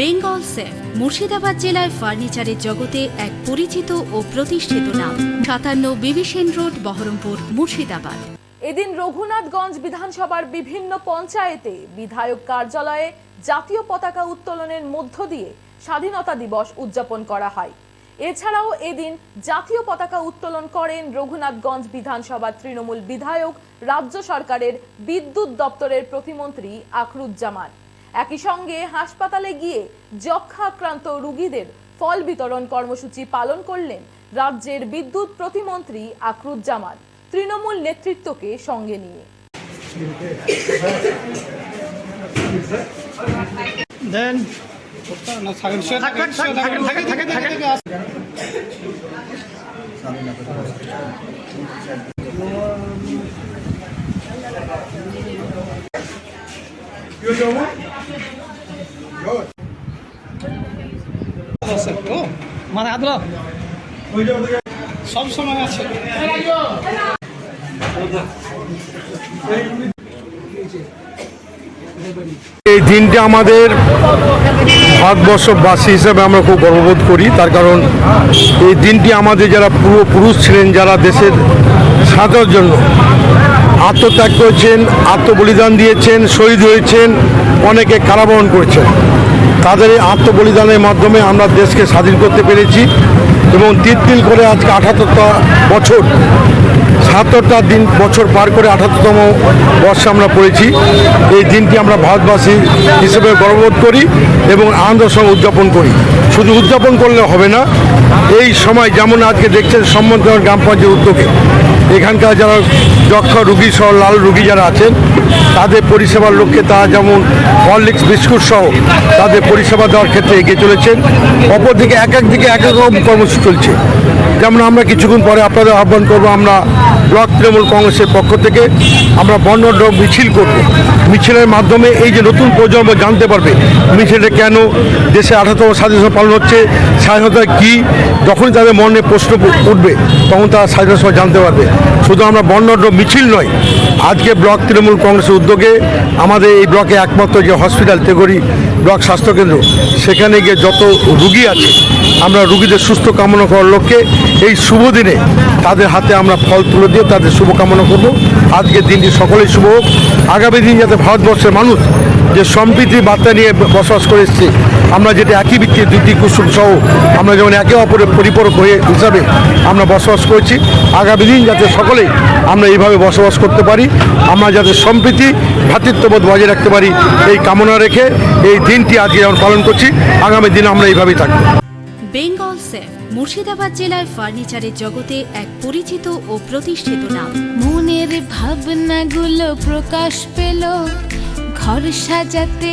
Bengal safe, Murshidabad জেলায় ফার্নিচারের জগতে এক পরিচিত ও প্রতিষ্ঠিত নাম। সাতান্ন বিবিসেন রোড, বহরমপুর, মুর্শিদাবাদ। এদিন রঘুনাথগঞ্জ বিধানসভার বিভিন্ন পঞ্চায়েতে বিধায়ক কার্যালয়ে জাতীয় পতাকা উত্তোলনের মধ্য দিয়ে স্বাধীনতা দিবস উদযাপন করা হয়। এছাড়াও এদিন জাতীয় পতাকা উত্তোলন করেন রঘুনাথগঞ্জ বিধানসভার তৃণমূল বিধায়ক, রাজ্য সরকারের বিদ্যুৎ দপ্তরের প্রতিমন্ত্রী আখরুজ্জামান। একই সঙ্গে হাসপাতালে গিয়ে যক্ষা আক্রান্ত রোগীদের ফল বিতরণ কর্মসূচি পালন করলেন রাজ্যের বিদ্যুৎ প্রতিমন্ত্রী আখরুজ্জামান তৃণমূল নেতৃত্বকে সঙ্গে নিয়ে। দেন। না থাকেন মানে সব সময় আছে। এই দিনটি আমাদের ভারতবর্ষবাসী হিসেবে আমরা খুব গর্ববোধ করি। তার কারণ এই দিনটি আমাদের যারা পূর্বপুরুষ ছিলেন, যারা দেশের স্বাধীনতার জন্য আত্মত্যাগ করেছেন, আত্মবলিদান দিয়েছেন, শহীদ হয়েছেন, অনেকে কারাবরণ করেছেন। তাদের এই আত্মবলিদানের মাধ্যমে আমরা দেশকে স্বাধীন করতে পেরেছি এবং তিল তিল করে আজকে আঠাত্তরটা বছর, সাতাত্তরটা দিন বছর পার করে আঠাত্তরতম বর্ষে আমরা পড়েছি। এই দিনটি আমরা ভারতবাসী হিসেবে গর্ববোধ করি এবং আনন্দের সঙ্গে উদযাপন করি। শুধু উদযাপন করলে হবে না, এই সময় যেমন আজকে দেখছেন সম্বন্ধ গ্রাম পঞ্চায়েত উদ্যোগে। এখানকার যারা যক্ষ রুগী সহ লাল রুগী যারা আছেন তাদের পরিষেবার লক্ষ্যে তারা যেমন হরলিক্স বিস্কুট সহ তাদের পরিষেবা দেওয়ার ক্ষেত্রে এগিয়ে চলেছেন। অপরদিকে এক এক দিকে এক এক রকম কর্মসূচি চলছে। যেমন আমরা কিছুক্ষণ পরে আপনাদের আহ্বান করব, আমরা ব্লক তৃণমূল কংগ্রেসের পক্ষ থেকে আমরা বর্ণড মিছিল করব। মিছিলের মাধ্যমে এই যে নতুন প্রজন্ম জানতে পারবে মিছিলটা কেন, দেশে আঠাত্তম স্বাধীনতা পালন হচ্ছে, স্বাধীনতা কী, যখনই তাদের মনে প্রশ্ন উঠবে, তখন তারা স্বাধীনতা জানতে পারবে। শুধু আমরা বর্ণড মিছিল নয়, আজকে ব্লক তৃণমূল কংগ্রেসের উদ্যোগে আমাদের এই ব্লকে একমাত্র যে হসপিটাল তেগরি ব্লক স্বাস্থ্যকেন্দ্র, সেখানে গিয়ে যত রুগী আছে, আমরা রুগীদের সুস্থ কামনা করার লক্ষ্যে এই শুভ দিনে তাদের হাতে আমরা ফল তুলে দিয়ে তাদের শুভকামনা করব। আজকের দিনটি সকলেই শুভ হোক। আগামী দিন যাতে ভারতবর্ষের মানুষ যে সম্প্রীতির বার্তা নিয়ে বসবাস করে এসছে আমরা যেটা একই ভিত্তিতে দুটি কুসুম সহ আমরা যেমন একে অপরের পরিপূরক হয়ে হিসাবে আমরা বসবাস করছি আগামী দিন যাতে সকলেই আমরা এইভাবে বসবাস করতে পারি আমরা যাতে সম্প্রীতি ভ্রাতৃত্ববোধ বজায় রাখতে পারি এই কামনা রেখে এই দিনটি আজকে যেমন পালন করছি। আগামী দিন আমরা এইভাবেই থাকব। বেঙ্গল সেফ মুর্শিদাবাদ জেলায় ফার্নিচারের জগতে এক পরিচিত ও প্রতিষ্ঠিত নাম। মনের ভাবনাগুলো প্রকাশ পেল ঘর সাজাতে